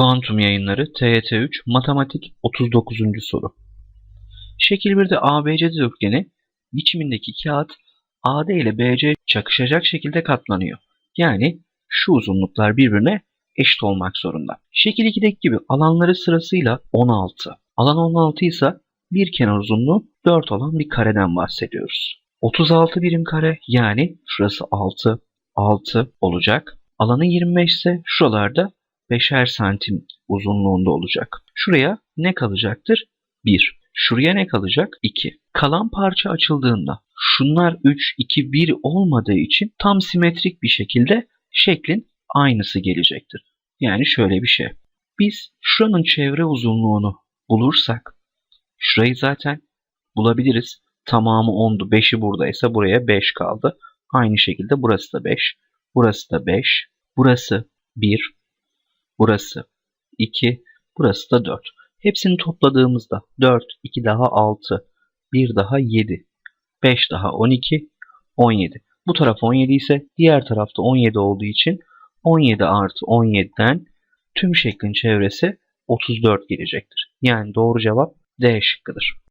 Kuantum yayınları TYT3 Matematik 39. soru. Şekil 1'de ABC dörtgeni biçimindeki kağıt AD ile BC çakışacak şekilde katlanıyor. Yani şu uzunluklar birbirine eşit olmak zorunda. Şekil 2'deki gibi alanları sırasıyla 16. Alan 16 ise bir kenar uzunluğu 4 olan bir kareden bahsediyoruz. 36 birim kare yani şurası 6, 6 olacak. Alanı 25 ise şuralarda 5'er santim uzunluğunda olacak. Şuraya ne kalacaktır? 1. Şuraya ne kalacak? 2. Kalan parça açıldığında şunlar 3, 2, 1 olmadığı için tam simetrik bir şekilde şeklin aynısı gelecektir. Yani şöyle bir şey. Biz şuranın çevre uzunluğunu bulursak şurayı zaten bulabiliriz. Tamamı 10'du. 5'i buradaysa buraya 5 kaldı. Aynı şekilde burası da 5. Burası da 5. Burası 1. Burası 2. Burası da 4. Hepsini topladığımızda 4, 2 daha 6, 1 daha 7, 5 daha 12, 17. Bu taraf 17 ise diğer tarafta 17 olduğu için 17 artı 17'den tüm şeklin çevresi 34 gelecektir. Yani doğru cevap D şıkkıdır.